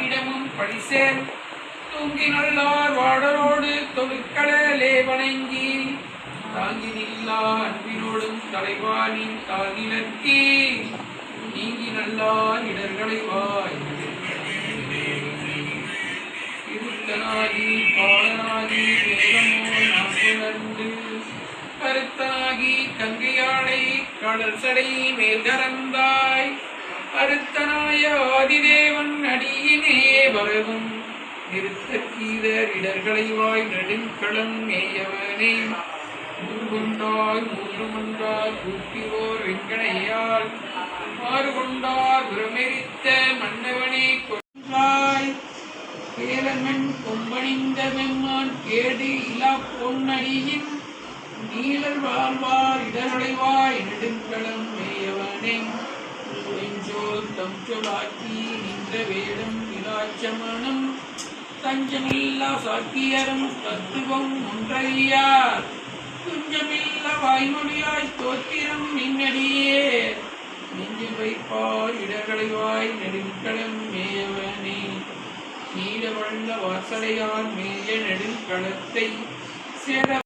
யாரிடமும் பழிசேர். தூங்கி நல்லார் வாடரோடு தொழுக்களே வணங்கி தாங்கி நில்லா அன்பினோடும் தலைவாணி தாங்கினர்க்கே நீங்கி நல்லார் இடர்களை வாய். இருத்தனாகி பாலனாகி வேகமோ நான் உணர்ந்து கருத்தனாகி கங்கையாடை கடல் சடை மேல் கறந்தாய் அருத்தனாய ஆதிதேவன் அடியினே வரவும் நிறுத்த கீதர் இடர்களை வாய் நெடுங்களம் மேயவனே. மூர்கொண்டாய் மூன்றுமன்றார் கூப்பிவோர் வெங்கடையால். மாறு கொண்டார் புறமெரித்த மன்னவனே கொன்றாய் கேளமன் கொம்பணிந்த மெம்மான் கேடு இலா பொன்னடியின். நீலர் வாழ்வார் இடர்களைவாய் நெடுங்களம் மேயவனே. தம் சொலாக்கி நின்ற வேடம் விலாச்சமனம் தஞ்சமில்லா சாக்கியரும் தத்துவம் ஒன்றையார் துஞ்சமில்ல வாய்மொழியாய் தோத்திரம் நின்னடியே. நெஞ்சில் வைப்பார் இடர்களைவாய் நெடுங்களம் மேவனே. நீல வாசலையார் மேய நெடுங்களத்தை சேர